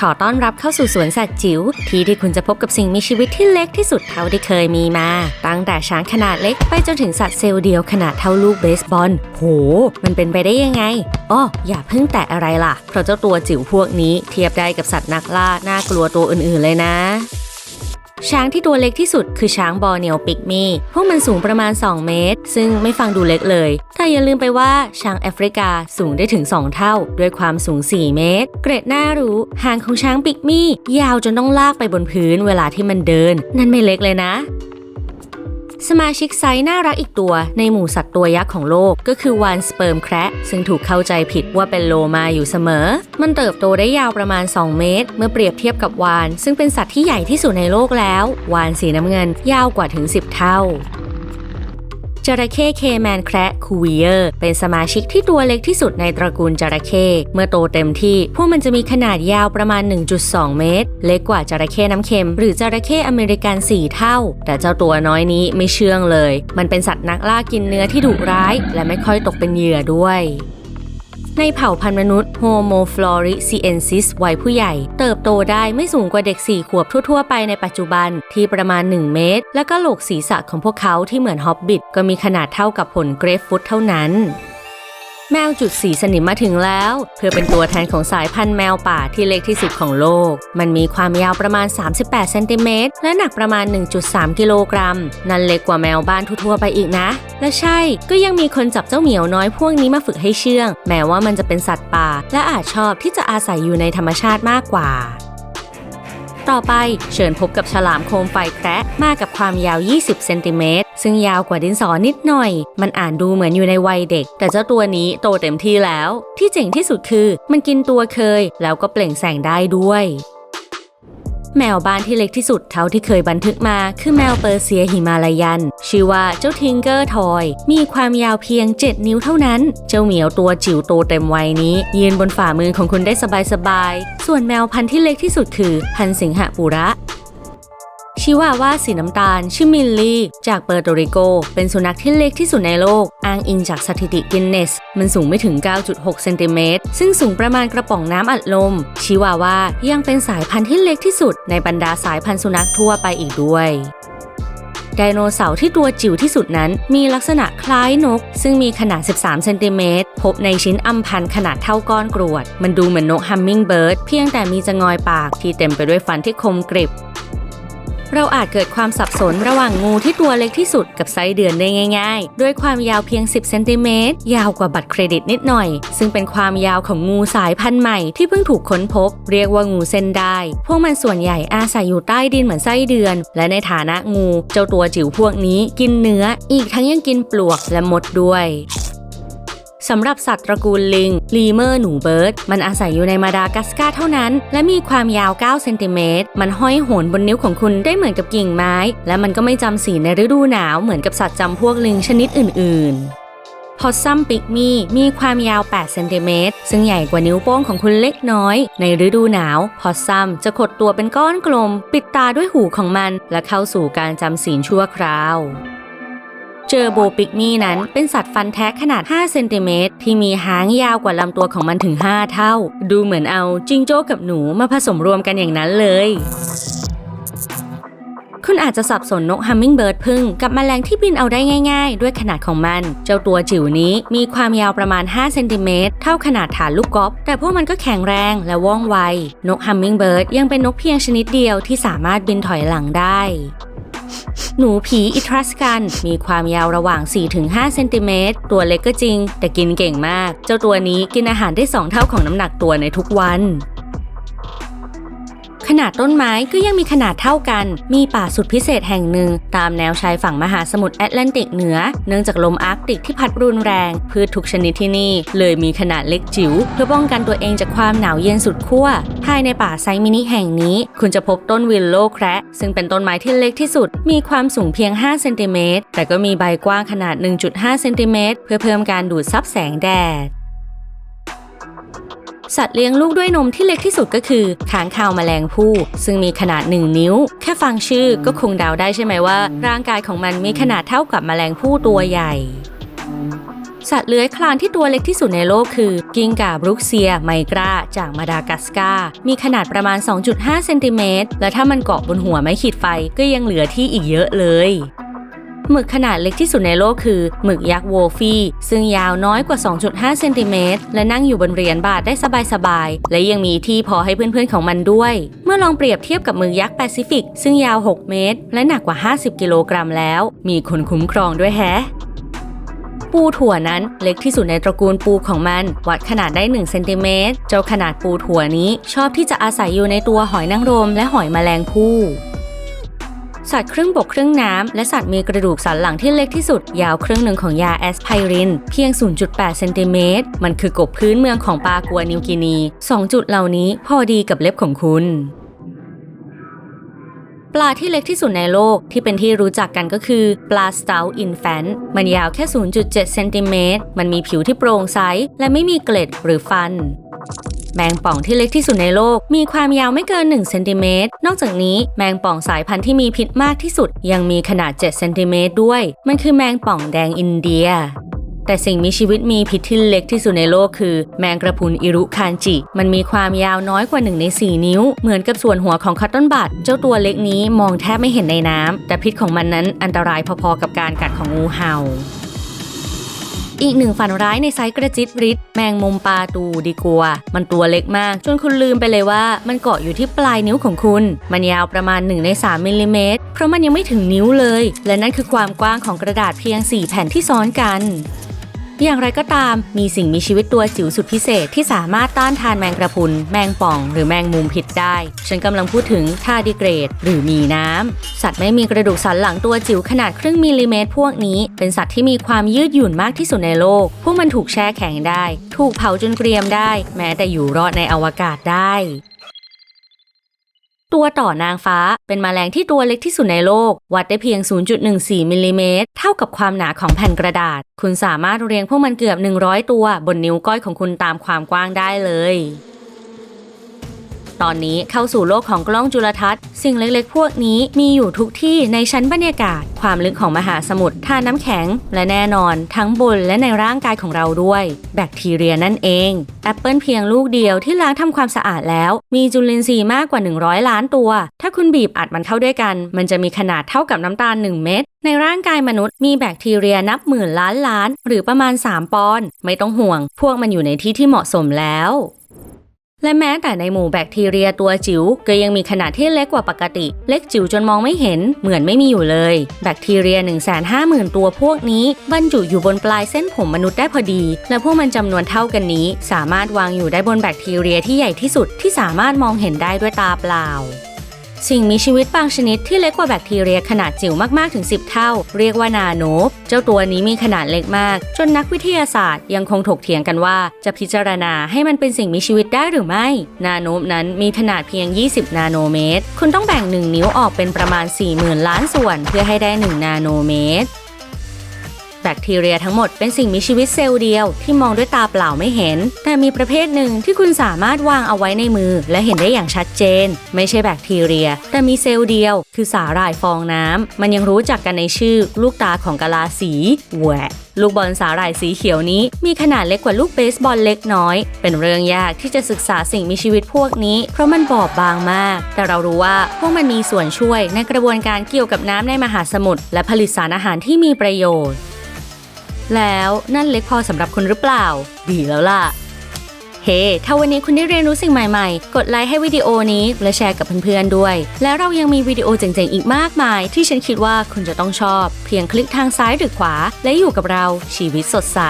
ขอต้อนรับเข้าสู่สวนสัตว์จิ๋วที่ที่คุณจะพบกับสิ่งมีชีวิตที่เล็กที่สุดเท่าที่เคยมีมา ตั้งแต่ช้างขนาดเล็กไปจนถึงสัตว์เซลล์เดียวขนาดเท่าลูกเบสบอลโห มันเป็นไปได้ยังไงอ้ออย่าเพิ่งแตะอะไรล่ะ เพราะเจ้าตัวจิ๋วพวกนี้เทียบได้กับสัตว์นักล่าน่ากลัวตัวอื่นๆเลยนะ ช้างที่ตัวเล็กที่สุดคือช้างบอร์เนียวปิกมีพวกมันสูงประมาณ 2 เมตร ซึ่งไม่ฟังดูเล็กเลย แต่อย่าลืมไปว่าช้างแอฟริกาสูงได้ถึง 2 เท่า ด้วยความสูง 4 เมตร เกรดน่ารู้หางของช้างปิกมียาวจนต้องลากไปบนพื้นเวลาที่มันเดิน นั่นไม่เล็กเลยนะ สมาชิกไซส์น่ารักอีกตัวในหมู่สัตว์ตัวยักษ์ของโลกก็คือวานสเปิร์มแคระซึ่งถูกเข้าใจผิดว่าเป็นโลมาอยู่เสมอ มันเติบโตได้ยาวประมาณ 2 เมตร เมื่อเปรียบเทียบกับวาน ซึ่งเป็นสัตว์ที่ใหญ่ที่สุดในโลกแล้ว วานสีน้ำเงินยาวกว่าถึง 10 เท่า จระเข้เคแมนแคระคูวิเออร์เป็นสมาชิกที่ตัวเล็กที่สุดในตระกูลจระเข้เมื่อโตเต็มที่ พวกมันจะมีขนาดยาวประมาณ 1.2 เมตร เล็กกว่าจระเข้น้ำเค็ม หรือจระเข้อเมริกัน 4 เท่า แต่เจ้าตัวน้อยนี้ไม่เชื่องเลย มันเป็นสัตว์นักล่ากินเนื้อที่ดุร้าย และไม่ค่อยตกเป็นเหยื่อด้วย ในเผ่าพันธุ์มนุษย์ Homo floresiensis วัยผู้ใหญ่ เติบโตได้ไม่สูงกว่าเด็ก 4 ขวบทั่ว ๆ ไปในปัจจุบันที่ประมาณ 1 เมตร และก็โหลกศีรษะของพวกเขาที่เหมือนฮอบบิทก็มีขนาดเท่ากับผลเกรฟฟุตเท่านั้น แมวจุดสีสนิมมาถึงแล้ว เพื่อเป็นตัวแทนของสายพันธุ์แมวป่าที่เล็กที่สุดของโลก มันมีความยาวประมาณ 38เซนติเมตรและหนักประมาณ 1.3 กิโลกรัม นั่นเล็กกว่าแมวบ้านทั่วๆไปอีกนะ และใช่ก็ยังมีคนจับเจ้าเหมียวน้อยพวกนี้มาฝึกให้เชื่อง แม้ว่ามันจะเป็นสัตว์ป่า และอาจชอบที่จะอาศัยอยู่ในธรรมชาติมากกว่า ต่อไปเชิญพบกับฉลามโคมไฟแคระมากับความยาว 20 เซนติเมตร ซึ่งยาวกว่าดินสอนิดหน่อย มันอ่านดูเหมือนอยู่ในวัยเด็ก แต่เจ้าตัวนี้โตเต็มที่แล้ว ที่เจ๋งที่สุดคือ มันกินตัวเคย แล้วก็เปล่งแสงได้ด้วย แมวบ้านที่เล็กที่สุดเท่าที่เคยบันทึกมา คือแมวเปอร์เซียหิมาลายัน ชื่อว่าเจ้าทิงเกอร์ทอย มีความยาวเพียง 7 นิ้วเท่านั้น เจ้าเหมียวตัวจิ๋วโตเต็มวัยนี้ ยืนบนฝ่ามือของคุณได้สบายๆ ส่วนแมวพันธุ์ที่เล็กที่สุดคือพันธุ์สิงหะปุระ ชิวาว่าสีน้ำตาล ชื่อมิลลี่ จากเปอร์โตริโก เป็นสุนัขที่เล็กที่สุดในโลก อ้างอิงจากสถิติกินเนส มันสูงไม่ถึง 9.6 เซนติเมตร ซึ่งสูงประมาณกระป๋องน้ำอัดลม ชิวาว่ายังเป็นสายพันธุ์ที่เล็กที่สุดในบรรดาสายพันธุ์สุนัขทั่วไปอีกด้วยไดโนเสาร์ที่ตัวจิ๋วที่สุดนั้น มีลักษณะคล้ายนก ซึ่งมีขนาด 13 เซนติเมตร พบในชิ้นอัมพันขนาดเท่าก้อนกรวด มันดูเหมือนนกฮัมมิงเบิร์ดเพียงแต่มีจะงอยปากที่เต็มไปด้วยฟันที่คมกริบ เราอาจเกิดความสับสนระหว่างงูที่ตัวเล็กที่สุดกับไส้เดือนได้ง่ายๆ ด้วยความยาวเพียง 10 เซนติเมตร ยาวกว่าบัตรเครดิตนิดหน่อย ซึ่งเป็นความยาวของงูสายพันธุ์ใหม่ที่เพิ่งถูกค้นพบ เรียกว่างูเส้นได้ พวกมันส่วนใหญ่อาศัยอยู่ใต้ดินเหมือนไส้เดือน และในฐานะงู เจ้าตัวจิ๋วพวกนี้กินเนื้อ อีกทั้งยังกินปลวกและมดด้วย สำหรับสัตว์ตระกูลลิงลีเมอร์หนูเบิร์ดมันอาศัยอยู่ในมาดากัสการ์เท่านั้น และมีความยาว 9 เซนติเมตร มันห้อยโหนบนนิ้วของคุณได้เหมือนกับกิ่งไม้ และมันก็ไม่จำสีในฤดูหนาวเหมือนกับสัตว์จำพวกลิงชนิดอื่น ๆพอซัมปิกมีมีความยาว 8 เซนติเมตร ซึ่งใหญ่กว่านิ้วโป้งของคุณเล็กน้อย ในฤดูหนาว พอซัมจะขดตัวเป็นก้อนกลม ปิดตาด้วยหูของมัน และเข้าสู่การจำศีลชั่วคราว เจอโบปิกนี่นั้นเป็นสัตว์ฟันแท้ขนาด 5 เซนติเมตรที่มีหางยาวกว่าลำตัวของมันถึง 5 เท่า ดูเหมือนเอาจิงโจ้กับหนูมาผสมรวมกันอย่างนั้นเลย คุณอาจจะสับสนนกฮัมมิงเบิร์ดพึ่งกับแมลงที่บินเอาได้ง่ายๆ ด้วยขนาดของมัน เจ้าตัวจิ๋วนี้มีความยาวประมาณ 5 เซนติเมตรเท่าขนาดฐานลูกกอล์ฟแต่พวกมันก็แข็งแรงและว่องไว นกฮัมมิงเบิร์ดยังเป็นนกเพียงชนิดเดียวที่สามารถบินถอยหลังได้ หนูผีอิทรัสกัน มีความยาวระหว่าง 4-5 เซนติเมตร ตัวเล็กก็จริง แต่กินเก่งมาก เจ้าตัวนี้กินอาหารได้ 2 เท่าของน้ำหนักตัวในทุกวัน ขนาดต้นไม้ก็ยังมีขนาดเท่ากัน มีป่าสุดพิเศษแห่งหนึ่ง ตามแนวชายฝั่งมหาสมุทรแอตแลนติกเหนือ เนื่องจากลมอาร์กติกที่พัดรุนแรง พืชทุกชนิดที่นี่ เลยมีขนาดเล็กจิ๋วเพื่อป้องกันตัวเองจากความหนาวเย็นสุดขั้ว ภายในป่าไซมินิแห่งนี้ คุณจะพบต้นวิลโลแคระซึ่งเป็นต้นไม้ที่เล็กที่สุด มีความสูงเพียง 5 เซนติเมตร แต่ก็มีใบกว้างขนาด 1.5 เซนติเมตร เพื่อเพิ่มการดูดซับแสงแดด สัตว์เลี้ยงลูกด้วยนมที่เล็กที่สุดก็คือค้างคาวแมลงภู่ซึ่งมีขนาด 1 นิ้ว แค่ฟังชื่อก็คงเดาได้ใช่ไหมว่า ร่างกายของมันมีขนาดเท่ากับแมลงภู่ตัวใหญ่สัตว์เลื้อยคลานที่ตัวเล็กที่สุดในโลกคือ กิ้งก่าบรุกเซีย ไมกราจากมาดากัสการมีขนาดประมาณ 2.5 เซนติเมตร และถ้ามันเกาะบนหัวไม้ขีดไฟก็ยังเหลือที่อีกเยอะเลย หมึกขนาดเล็กที่สุดในโลกคือหมึกยักษ์โวฟี่ ซึ่งยาวน้อยกว่า 2.5 เซนติเมตร และนั่งอยู่บนเหรียญบาทได้สบายๆ และยังมีที่พอให้เพื่อนๆของมันด้วย เมื่อลองเปรียบเทียบกับหมึกยักษ์แปซิฟิก ซึ่งยาว 6 เมตร และหนักกว่า 50 กิโลกรัมแล้ว มีคนคุ้มครองด้วยแฮะปูถั่วนั้นเล็กที่สุดในตระกูลปูของมัน วัดขนาดได้1เซนติเมตรเจ้าขนาดปูถั่วนี้ชอบที่จะอาศัยอยู่ในตัวหอยนางรมและหอยแมลงภู่ สัตว์ครึ่งบกครึ่งน้ำและสัตว์มีกระดูกสันหลังที่เล็กที่สุด ยาวครึ่งหนึ่งของยาแอสไพริน เพียง 0.8 เซนติเมตร มันคือกบพื้นเมืองของปากัวนิวกินี 2 จุดเหล่านี้พอดีกับเล็บของคุณปลาที่เล็กที่สุดในโลกที่เป็นที่รู้จักกันก็คือ ปลาสตาอินแฟนมันยาวแค่ 0.7 เซนติเมตร มันมีผิวที่โปร่งใส และไม่มีเกล็ดหรือฟัน แมงป่องที่เล็กที่สุดในโลก มีความยาวไม่เกิน1เซนติเมตรนอกจากนี้แมงป่องสายพันธุ์ที่มีพิษมากที่สุด ยังมีขนาด7เซนติเมตรด้วย มันคือแมงป่องแดงอินเดียแต่สิ่งมีชีวิตมีพิษที่เล็กที่สุดในโลกคือ แมงกระพุนอิรุคานจิ มันมีความยาวน้อยกว่า 1 ใน 4 นิ้ว เหมือนกับส่วนหัวของคัตตันบัตเจ้าตัวเล็กนี้มองแทบไม่เห็นในน้ำแต่พิษของมันนั้นอันตรายพอๆกับการกัดของงูเห่า อีกหนึ่งฝันร้ายในไซส์กระจิตริดแมงมุมปลาตูดีกัวมันตัวเล็กมาก จนคุณลืมไปเลยว่า มันเกาะอยู่ที่ปลายนิ้วของคุณ มันยาวประมาณ1ใน3มิลลิเมตรเพราะมันยังไม่ถึงนิ้วเลย และนั่นคือความกว้างของกระดาษเพียง 4 แผ่นที่ซ้อนกัน อย่างไรก็ตามมีสิ่งมีชีวิตตัวจิ๋วสุดพิเศษที่สามารถต้านทานแมงกระพุน แมงป่อง หรือแมงมุมพิษได้ ฉันกำลังพูดถึงทาดิเกรด หรือมีน้ำ สัตว์ไม่มีกระดูกสันหลังตัวจิ๋วขนาดครึ่งมิลลิเมตรพวกนี้ เป็นสัตว์ที่มีความยืดหยุ่นมากที่สุดในโลก พวกมันถูกแช่แข็งได้ ถูกเผาจนเกรียมได้ แม้แต่อยู่รอดในอวกาศได้ ตัวต่อนางฟ้า เป็นแมลงที่ตัวเล็กที่สุดในโลก วัดได้เพียง 0.14 มิลลิเมตร เท่ากับความหนาของแผ่นกระดาษ คุณสามารถเรียงพวกมันเกือบ 100 ตัว บนนิ้วก้อยของคุณตามความกว้างได้เลย ตอนนี้เข้าสู่โลกของกล้องจุลทรรศน์ สิ่งเล็กๆ พวกนี้มีอยู่ทุกที่ในชั้นบรรยากาศ ความลึกของมหาสมุทรท่าน้ำแข็ง และแน่นอน ทั้งบนและในร่างกายของเราด้วย แบคทีเรียนั่นเองแอปเปิลเพียงลูกเดียวที่ล้างทำความสะอาดแล้ว มีจุลินทรีย์มากกว่า 100 ล้านตัว ถ้าคุณบีบอัดมันเข้าด้วยกัน มันจะมีขนาดเท่ากับน้ำตาล 1 เม็ดในร่างกายมนุษย์มีแบคทีเรียนับหมื่นล้านล้าน หรือประมาณ 3 ปอนด์ไม่ต้องห่วง พวกมันอยู่ในที่ที่เหมาะสมแล้ว และแม้แต่ในหมู่แบคทีเรียตัวจิ๋วก็ยังมีขนาดที่เล็กกว่าปกติ เล็กจิ๋วจนมองไม่เห็นเหมือนไม่มีอยู่เลย แบคทีเรีย 150,000 ตัวพวกนี้ บรรจุอยู่บนปลายเส้นผมมนุษย์ได้พอดี และพวกมันจำนวนเท่ากันนี้ สามารถวางอยู่ได้บนแบคทีเรียที่ใหญ่ที่สุดที่สามารถมองเห็นได้ด้วยตาเปล่า สิ่งมีชีวิตบางชนิดที่เล็กกว่าแบคทีเรียขนาดจิ๋วมากๆถึง 10 เท่า เรียกว่านาโนบ เจ้าตัวนี้มีขนาดเล็กมาก จนนักวิทยาศาสตร์ยังคงถกเถียงกันว่า จะพิจารณาให้มันเป็นสิ่งมีชีวิตได้หรือไม่ นาโนบนั้นมีขนาดเพียง 20 นาโนเมตร คุณต้องแบ่ง 1 นิ้วออกเป็นประมาณ 40,000 ล้านส่วนเพื่อให้ได้ 1 นาโนเมตร แบคทีเรียทั้งหมดเป็นสิ่งมีชีวิตเซลล์เดียวที่มองด้วยตาเปล่าไม่เห็น แต่มีประเภทหนึ่งที่คุณสามารถวางเอาไว้ในมือ และเห็นได้อย่างชัดเจน ไม่ใช่แบคทีเรีย แต่มีเซลล์เดียว คือสาหร่ายฟองน้ำมันยังรู้จักกันในชื่อ ลูกตาของกะลาสีแหวะลูกบอลสาหร่ายสีเขียวนี้มีขนาดเล็กกว่าลูกเบสบอลเล็กน้อย เป็นเรื่องยากที่จะศึกษาสิ่งมีชีวิตพวกนี้ เพราะมันบอบบางมาก แต่เรารู้ว่าพวกมันมีส่วนช่วยในกระบวนการเกี่ยวกับน้ำในมหาสมุทรและผลิตสารอาหารที่มีประโยชน์ แล้วนั่นเล็กพอสำหรับคุณหรือเปล่า ดีแล้วล่ะ เฮ้ถ้าวันนี้คุณได้เรียนรู้สิ่งใหม่ๆ กดไลค์ให้วิดีโอนี้และแชร์กับเพื่อนๆด้วย และเรายังมีวิดีโอเจ๋งๆอีกมากมาย ที่ฉันคิดว่าคุณจะต้องชอบ เพียงคลิกทางซ้ายหรือขวา และอยู่กับเราชีวิตสดใส